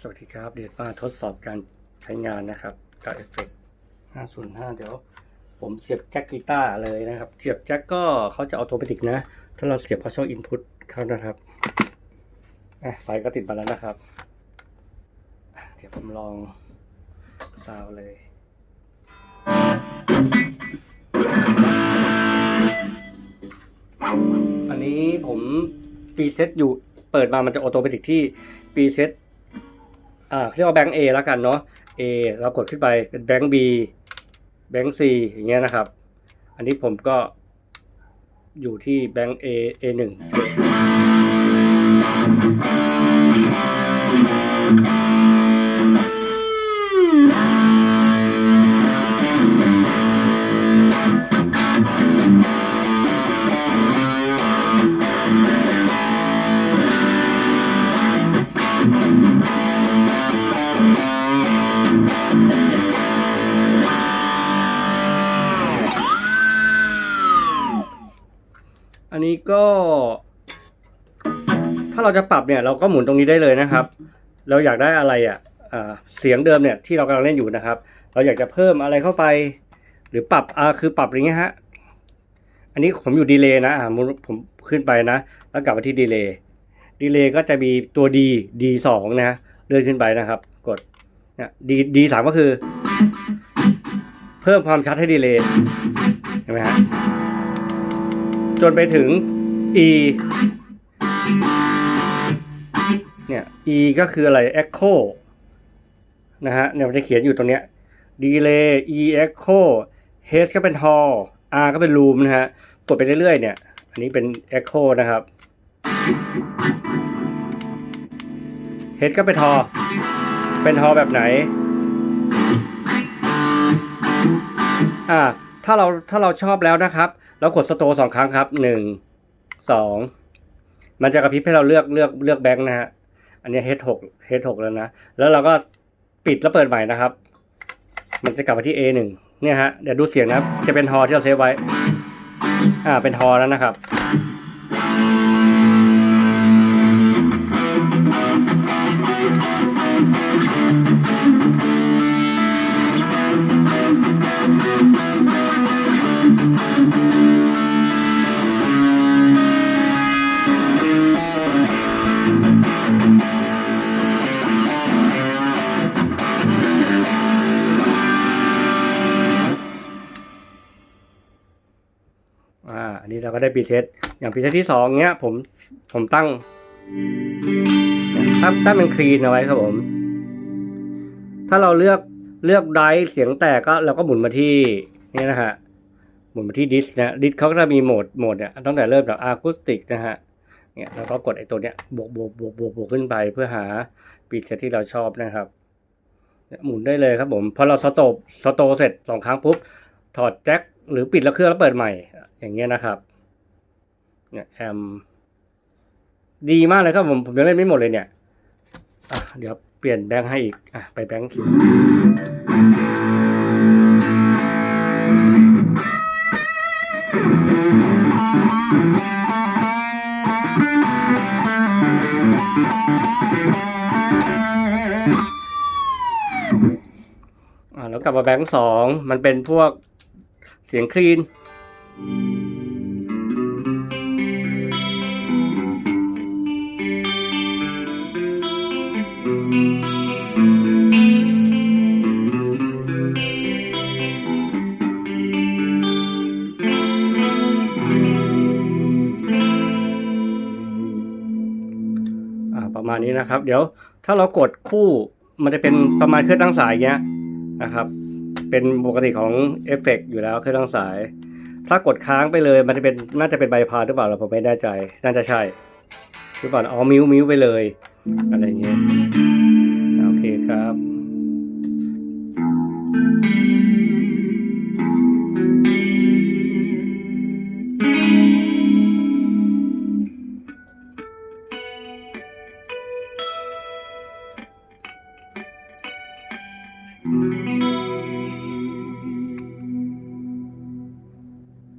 สวัสดีครับเดี๋ยวมาทดสอบการใช้งานนะครับกับเอฟเฟกต์505 เดี๋ยว ผมเสียบแจ็คกีตาร์เลยนะครับ เสียบแจ็คก็เขาจะออโตเมติกนะ ถ้าเราเสียบเขาช่องอินพุตเขานะครับไฟก็ติดมาแล้วนะครับ เดี๋ยวผมลองซาวเลยอันนี้ผมปีเซตอยู่เปิดมามันจะออโตเมติกที่ปีเซต อ่าเรียกว่าแบงก์ A แล้วกันเนาะ A เรากดขึ้นไปเป็นแบงก์ B แบงก์ C อย่างเงี้ยนะครับ อันนี้ผมก็อยู่ที่แบงก์ A A หนึ่ง นี้ก็ ถ้าเราจะปรับเนี่ย เราก็หมุนตรงนี้ได้เลยนะครับ เราอยากได้อะไรอะอ่าเสียงเดิมเนี่ยที่เรากำลังเล่นอยู่นะครับ เราอยากจะเพิ่มอะไรเข้าไป หรือปรับอ่าคือปรับอย่างเงี้ยฮะอันนี้ผมอยู่ดีเลย์นะอ่าผมขึ้นไปนะ แล้วกลับมาที่ดีเลย์ดีเลย์ก็จะมีตัว D D สองนะเลื่อนขึ้นไปนะครับ กดเนี่ย D D สามก็คือ เพิ่มความชัดให้ดีเลย์เห็นไหมฮะ จนไปถึง E เนี่ย E ก็คืออะไร Echo นะฮะเนี่ยมันจะเขียนอยู่ตรงเนี้ย Delay E Echo H ก็เป็น Hall R ก็เป็น Room นะฮะ กดไปเรื่อยๆเนี่ย อันนี้เป็น Echo นะครับ H ก็เป็น Hall เป็น Hall แบบไหน อ่า ถ้าเราถ้าเราชอบแล้วนะครับ เรากดสโตสองครั้งครับหนึ่งสองมันจะกระพริบให้เราเลือกเลือกเลือกแบงค์นะฮะอันนี้ H หก H หกแล้วนะ แล้วเราก็ปิดแล้วเปิดใหม่นะครับ มันจะกลับมาที่ A หนึ่งเนี่ยฮะเดี๋ยวดูเสียงนะจะเป็นทอที่เราเซฟไว้ อ่าเป็นทอแล้วนะครับ อ่าอันนี้เราก็ได้พรีเซตอย่างพรีเซตที่สองเนี้ยผมผมตั้งตั้งตั้งเป็นคลีนเอาไว้ครับผม ถ้าเราเลือกเลือกไดเสียงแตกก็เราก็หมุนมาที่นี่นะฮะหมุนมาที่ดิสนะดิสเขาก็จะมีโหมดโหมดเนี่ยตั้งแต่เริ่มจากอะคูสติกนะฮะเนี่ยเราก็กดไอ้ตัวเนี้ยบวกบวกบวกบวกบวกขึ้นไปเพื่อหาพรีเซตที่เราชอบนะครับหมุนได้เลยครับผมพอเราสโตปสโตเสร็จสองครั้งปุ๊บถอดแจ็ค หรือปิดแล้วเครื่องแล้วเปิดใหม่ อย่างเงี้ยนะครับเนี่ยแอมดีมากเลยครับผมผมยังเล่นไม่หมดเลยเนี่ยอะเดี๋ยวเปลี่ยนแบงค์ให้อีกอะไปแบงค์อะแล้วกลับมาแบงค์สองมันเป็นพวก เสียงคลีน อ่าประมาณนี้นะครับ เดี๋ยวถ้าเรากดคู่มันจะเป็นประมาณเครื่องตั้งสายเงี้ยนะครับ เป็นปกติของเอฟเฟกอยู่แล้วเครื่องทั้งสาย ถ้ากดค้างไปเลยมันจะเป็นน่าจะเป็นใบพาหรือเปล่าเราผมไม่แน่ใจ น่าจะใช่หรือเปล่าอ๋อมิวมิวไปเลย อะไรเงี้ยโอเคครับ嗯。